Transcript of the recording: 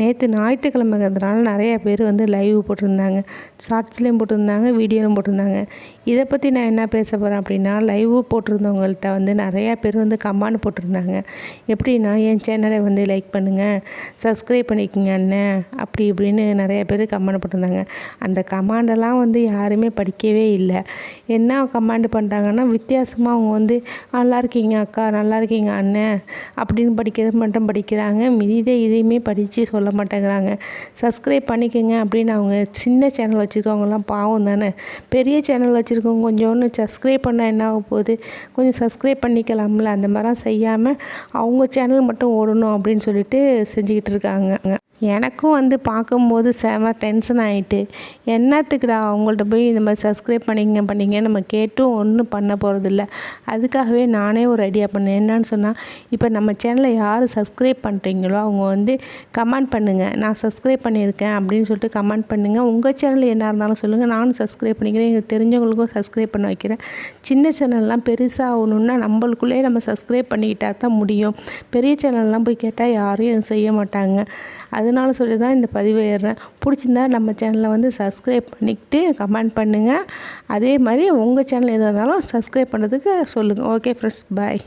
நேற்று ஞாயிற்றுக்கிழமைங்கிறதுனால நிறையா பேர் வந்து லைவ் போட்டிருந்தாங்க. ஷார்ட்ஸ்லேயும் போட்டிருந்தாங்க வீடியோலையும் போட்டிருந்தாங்க. இதை பற்றி நான் என்ன பேச போகிறேன் அப்படின்னா லைவ் போட்டிருந்தவங்கள்ட்ட வந்து நிறையா பேர் வந்து கமெண்ட் போட்டிருந்தாங்க. எப்படின்னா என் சேனலை வந்து லைக் பண்ணுங்கள் சப்ஸ்கிரைப் பண்ணிக்கோங்க அண்ணன் அப்படி இப்படின்னு நிறையா பேர் கமெண்ட் போட்டிருந்தாங்க. அந்த கமாண்டெல்லாம் வந்து யாருமே படிக்கவே இல்லை. என்ன கமாண்ட் பண்ணுறாங்கன்னா வித்தியாசமாக அவங்க வந்து நல்லா இருக்கீங்க அக்கா நல்லா இருக்கீங்க அண்ணன் அப்படின்னு படிக்கிறது மட்டும் படிக்கிறாங்க. மீதி இதையுமே படித்து சொல்ல மாட்டேங்கிறாங்க சப்ஸ்கிரைப் பண்ணிக்கோங்க அப்படின்னு அவங்க சின்ன சேனல் வச்சுருக்கவங்கலாம் பாவம் தானே. பெரிய சேனல் வச்சுருக்கவங்க கொஞ்சோன்னு சப்ஸ்கிரைப் பண்ணால் என்ன ஆக போகுது? கொஞ்சம் சப்ஸ்கிரைப் பண்ணிக்கலாம்ல. அந்த மாதிரிலாம் செய்யாமல் அவங்க சேனல் மட்டும் ஓடணும் அப்படின்னு சொல்லிட்டு செஞ்சுக்கிட்டு இருக்காங்க. எனக்கும் வந்து பார்க்கும்போது செம டென்ஷன் ஆகிட்டு என்னத்துக்குடா அவங்கள்ட்ட போய் இந்த மாதிரி சப்ஸ்கிரைப் பண்ணிங்க பண்ணிங்க நம்ம கேட்டும் ஒன்றும் பண்ண போகிறதில்ல அதுக்காகவே நானே ஒரு ஐடியா பண்ணேன். என்னன்னு சொன்னால் இப்போ நம்ம சேனலை யார் சப்ஸ்கிரைப் பண்ணுறீங்களோ அவங்க வந்து கமெண்ட் பண்ணுங்கள் நான் சப்ஸ்கிரைப் பண்ணியிருக்கேன் அப்படின்னு சொல்லிட்டு கமெண்ட் பண்ணுங்கள் உங்கள் சேனல் என்ன இருந்தாலும் சொல்லுங்கள் நானும் சப்ஸ்கிரைப் பண்ணிக்கிறேன். எங்களுக்கு தெரிஞ்சவங்களுக்கும் சப்ஸ்கிரைப் பண்ண வைக்கிறேன். சின்ன சேனல்லாம் பெருசாக ஆகணுன்னா நம்மளுக்குள்ளே நம்ம சப்ஸ்கிரைப் பண்ணிக்கிட்டால் தான் முடியும். பெரிய சேனல்லாம் போய் கேட்டால் யாரும் செய்ய மாட்டாங்க. அதனால சொல்லி தான் இந்த பதிவு ஏறுறேன். பிடிச்சிருந்தா நம்ம சேனலை வந்து சப்ஸ்கிரைப் பண்ணிக்கிட்டு கமெண்ட் பண்ணுங்கள் அதே மாதிரி உங்கள் சேனல் எதாக இருந்தாலும் சப்ஸ்கிரைப் பண்ணுறதுக்கு சொல்லுங்கள் ஓகே ஃப்ரெண்ட்ஸ் பாய்.